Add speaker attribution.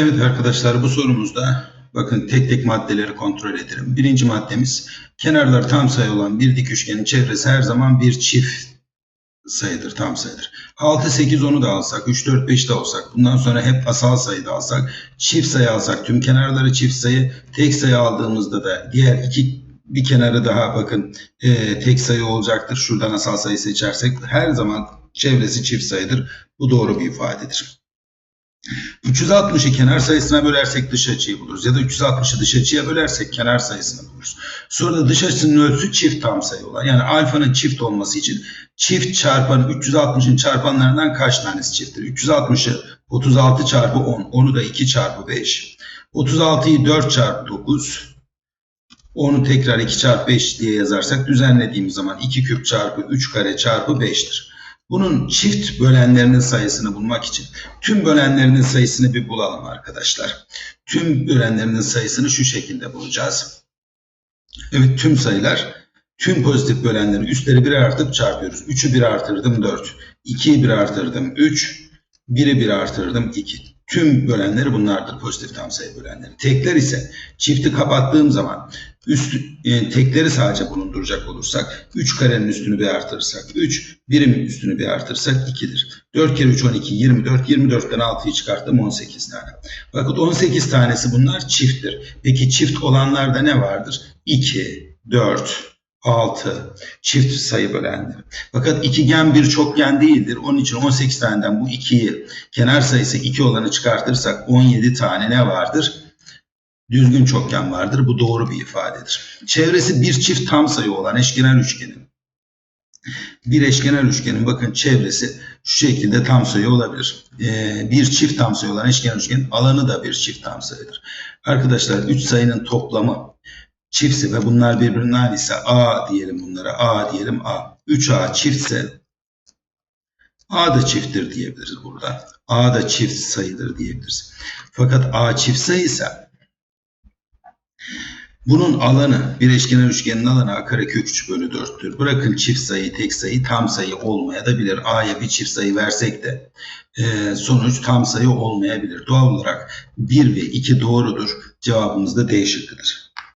Speaker 1: Evet arkadaşlar bu sorumuzda bakın tek tek maddeleri kontrol edelim. Birinci maddemiz kenarları tam sayı olan bir dik üçgenin çevresi her zaman bir çift sayıdır, tam sayıdır. 6, 8, 10'u da alsak, 3, 4, 5 de alsak, bundan sonra hep asal sayı da alsak, çift sayı alsak, tüm kenarları çift sayı, tek sayı aldığımızda da diğer iki bir kenarı daha bakın e, tek sayı olacaktır. Şuradan asal sayı seçersek her zaman çevresi çift sayıdır. Bu doğru bir ifadedir. 360'ı kenar sayısına bölersek dış açıyı buluruz. Ya da 360'ı dış açıya bölersek kenar sayısını buluruz. Sonra da dış açısının ölçüsü çift tam sayı olan. Yani alfanın çift olması için çift çarpanı 360'ın çarpanlarından kaç tanesi çifttir? 360'ı 36 çarpı 10. Onu da 2 çarpı 5. 36'yı 4 çarpı 9. Onu tekrar 2 çarpı 5 diye yazarsak düzenlediğimiz zaman 2 küp çarpı 3 kare çarpı 5'tir. Bunun çift bölenlerinin sayısını bulmak için tüm bölenlerinin sayısını bir bulalım arkadaşlar. Tüm bölenlerinin sayısını şu şekilde bulacağız. Evet tüm sayılar tüm pozitif bölenleri üstleri bir artıp çarpıyoruz. 3'ü 1 artırdım 4. 2'yi 1 artırdım 3. 1'i 1 artırdım 2. Tüm bölenleri bunlardır pozitif tam sayı bölenleri. Tekler ise çifti kapattığım zaman üst e, tekleri sadece bulunduracak olursak 3 karenin üstünü bir artırırsak 3, birimin üstünü bir artırırsak 2'dir. 4 kere 3 12 24. 24'ten 6'yı çıkarttım 18 tane. Bakın 18 tanesi bunlar çifttir. Peki çift olanlarda ne vardır? 2, 4, 6 çift sayı bölenleri. Fakat ikigen bir çokgen değildir. Onun için 18 taneden bu 2'yi kenar sayısı 2 olanı çıkartırsak 17 tane ne vardır? Düzgün çokgen vardır. Bu doğru bir ifadedir. Çevresi bir çift tam sayı olan eşkenar üçgenin. Bir eşkenar üçgenin bakın çevresi şu şekilde tam sayı olabilir. Ee, bir çift tam sayı olan eşkenar üçgenin alanı da bir çift tam sayıdır. Arkadaşlar 3 sayının toplamı çiftse ve bunlar birbirine aynı ise A diyelim bunlara. A diyelim A. 3A çiftse A da çifttir diyebiliriz burada. A da çift sayıdır diyebiliriz. Fakat A çift sayıysa bunun alanı bir eşkenar üçgenin alanı A karekök 3 bölü 4'tür. Bırakın çift sayı tek sayı tam sayı olmaya da bilir. A'ya bir çift sayı versek de e, sonuç tam sayı olmayabilir. Doğal olarak 1 ve 2 doğrudur. Cevabımız da D şıkkıdır.